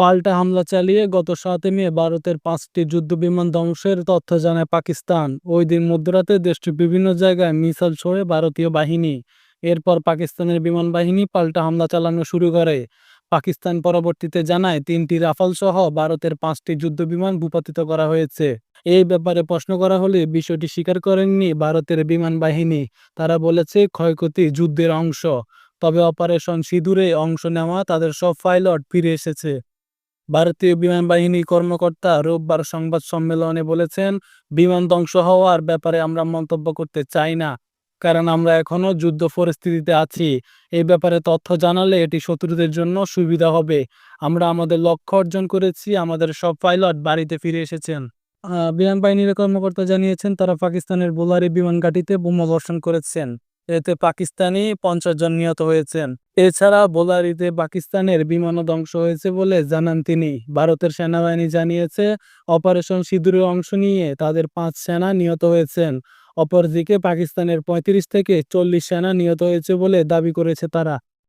পাল্টা হামলা চালিয়ে গত সাত মে ভারতের পাঁচটি যুদ্ধবিমান ধ্বংসের তথ্য জানায় পাকিস্তান। ওই দিন মধ্যরাতে দেশটির বিভিন্ন জায়গায় মিসাইল ছোড়ে ভারতীয় বাহিনী। এরপর পাকিস্তানের বিমান বাহিনী পাল্টা হামলা চালানো শুরু করে। পাকিস্তান পরবর্তীতে জানায়, তিনটি রাফাল সহ ভারতের পাঁচটি যুদ্ধবিমান ভূপাতিত করা হয়েছে। এই ব্যাপারে প্রশ্ন করা হলে বিষয়টি স্বীকার করেননি ভারতের বিমান বাহিনী। তারা বলেছে, ক্ষয়ক্ষতি যুদ্ধের অংশ। তবে অপারেশন সিঁদুরে অংশ নেওয়া তাদের সব পাইলট ফিরে এসেছে। ভারতীয় বিমান বাহিনী কর্মকর্তা রোববার সংবাদ সম্মেলনে বলেছেন, বিমান ধ্বংস হওয়ার ব্যাপারে আমরা মন্তব্য করতে চাই না, কারণ আমরা এখনও যুদ্ধ পরিস্থিতিতে আছি। এই ব্যাপারে তথ্য জানালে এটি শত্রুদের জন্য সুবিধা হবে। আমরা আমাদের লক্ষ্য অর্জন করেছি, আমাদের সব পাইলট বাড়িতে ফিরে এসেছেন। বিমান বাহিনীর কর্মকর্তা জানিয়েছেন, তারা পাকিস্তানের বোলারি বিমান ঘাঁটিতে বোমা বর্ষণ করেছেন। এতে পাকিস্তানি পঞ্চাশ জন নিহত হয়েছেন। এছাড়া বোলারিতে পাকিস্তানের বিমানও ধ্বংস হয়েছে বলে জানান তিনি। ভারতের সেনাবাহিনী জানিয়েছে, অপারেশন সিঁদুরে অংশ নিয়ে তাদের পাঁচ সেনা নিহত হয়েছেন। অপরদিকে পাকিস্তানের পঁয়ত্রিশ থেকে চল্লিশ সেনা নিহত হয়েছে বলে দাবি করেছে তারা।